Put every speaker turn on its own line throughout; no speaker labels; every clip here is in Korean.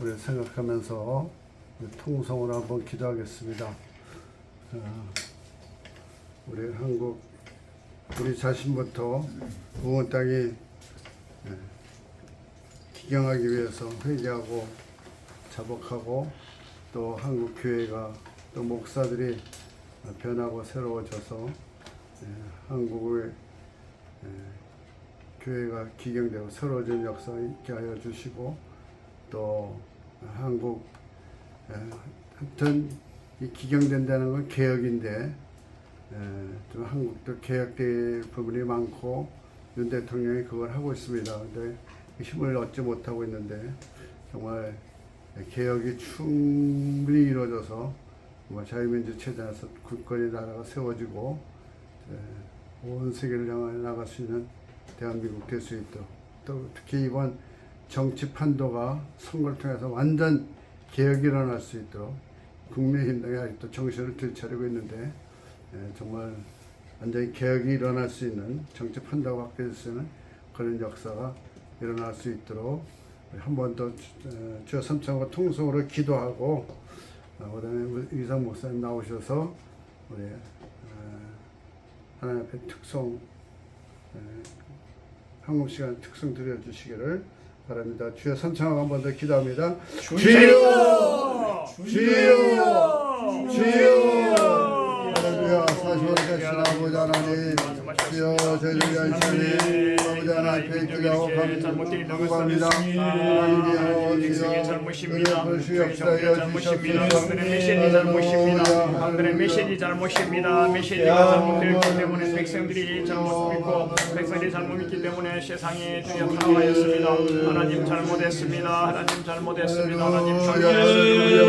우리 생각하면서 통성으로 한번 기도하겠습니다. 어, 우리 한국 우리 자신부터 부모 땅이 예, 기경하기 위해서 회개하고 자복하고 또 한국 교회가 또 목사들이 변하고 새로워져서 예, 한국의 예, 교회가 기경되고 새로워진 역사 있게 하여 주시고 또 한국 에, 하여튼 이 기경된다는 건 개혁인데 에, 좀 한국도 개혁될 부분이 많고 윤 대통령이 그걸 하고 있습니다. 근데 힘을 얻지 못하고 있는데 정말 개혁이 충분히 이루어져서 자유민주 체제 안에서 굳건히 나라가 세워지고 에, 온 세계를 향해 나갈 수 있는 대한민국 될 수 있도록 또 특히 이번 정치 판도가 선거를 통해서 완전 개혁이 일어날 수 있도록 국민의힘당이 아직도 정신을 들차리고 있는데 예, 정말 완전히 개혁이 일어날 수 있는 정치 판도가 바뀔 수 있는 그런 역사가 일어날 수 있도록 한 번 더 주여 삼창과 통성으로 기도하고 어, 그다음에 의상 목사님 나오셔서 우리 어, 하나님 앞에 특성 에, 한국 시간 특성 드려 주시기를 바랍니다. 주여 삼창하고 한 번 더 기도합니다. 주여! 주여! 주여! 할렐루야 사시원 되신 아버지 하나님 주여 저희를 위한 주님 아버지 하나님 께 기도하고 감사합니다 하나님이 불수 역사여 주시옵소서
그들의 메시지 잘못입니다. 그들의 메시지 잘못입니다. 메시지가 잘못되었기 때문에 백성들이 잘못 믿고 백성들이 잘못 믿기 때문에 세상이 주여 타락하였습니다. 하나님 잘못했습니다. 하나님 잘못했습니다. 하나님 잘못했습니다.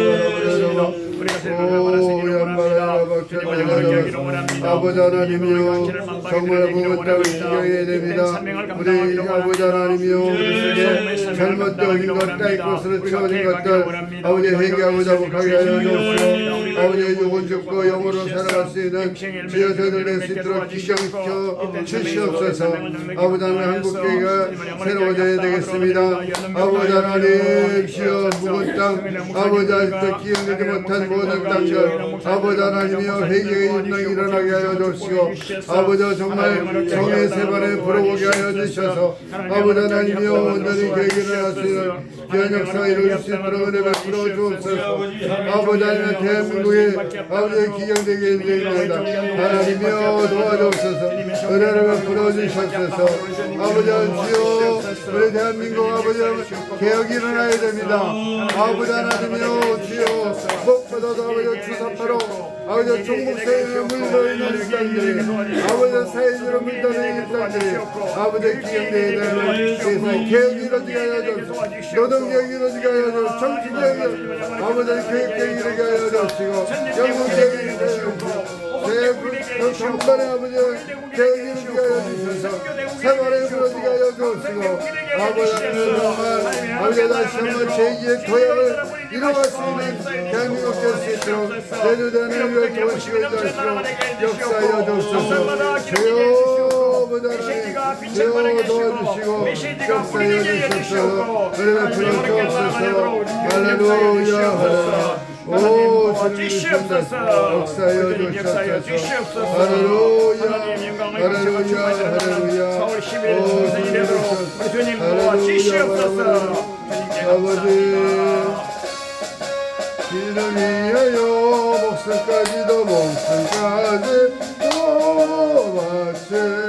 우리가 세상을 바라시기를 원합니다. 주님을 영광하기를 원합니다.
아버지 하나님이여 정말 땅을 신경해야 됩니다 우리 아버지 하나님이여 우리에게 잘못된 것 따위 것으로 채워 진 것들 아버지 회개하고 자복하게 하여 주옵시고 아버지 영혼 죽고 영으로 살아갈 수 있는 저희들 낼수 있도록 기경시켜 주시옵소서 아버지 하나님 한국교회가 새로워져야 되겠습니다 아버지 하나님 주여 묵은 땅 아버지 아직도 기억하지 못한 모든 땅들 아버지 하나님이여 회개의 인당이 일어나게 하여 주시고 아버지 정말 정의 세반에 불어보게 하여 주셔서 아버지 하나님이여 온전히 계획이 일어날 수 있는 귀한 역사가 이루어질 수 있도록 은혜 베풀어 주옵소서 아버지 하나님 대 한민국이 아버지 기경되게 하나님이여 도와주옵소서. 은혜를 베풀어 주시옵소서. 아버지 주여 우리 대한민국 아버지 개혁이 일어나야 됩니다. 아버지 하나님이여 주여 무엇보다도 아버지 주사파로 아버지 종북세에 물들어있는 일상들이 아버지 사회주로 물들어있는 일상들이 아버지 기경되게 되는 개혁이 이루어지게 하여 주옵소서. 노동개혁이 이루어지게 하여 주옵소서. 정치개혁이 아버지 교육개혁이 개혁이 이루어지게 하여 주옵소서 생활에 이루어지게 하여 주옵시고 아버지 하나님 정말 아버지 다시 기름이에요 목숨까지도 목숨까지 도와주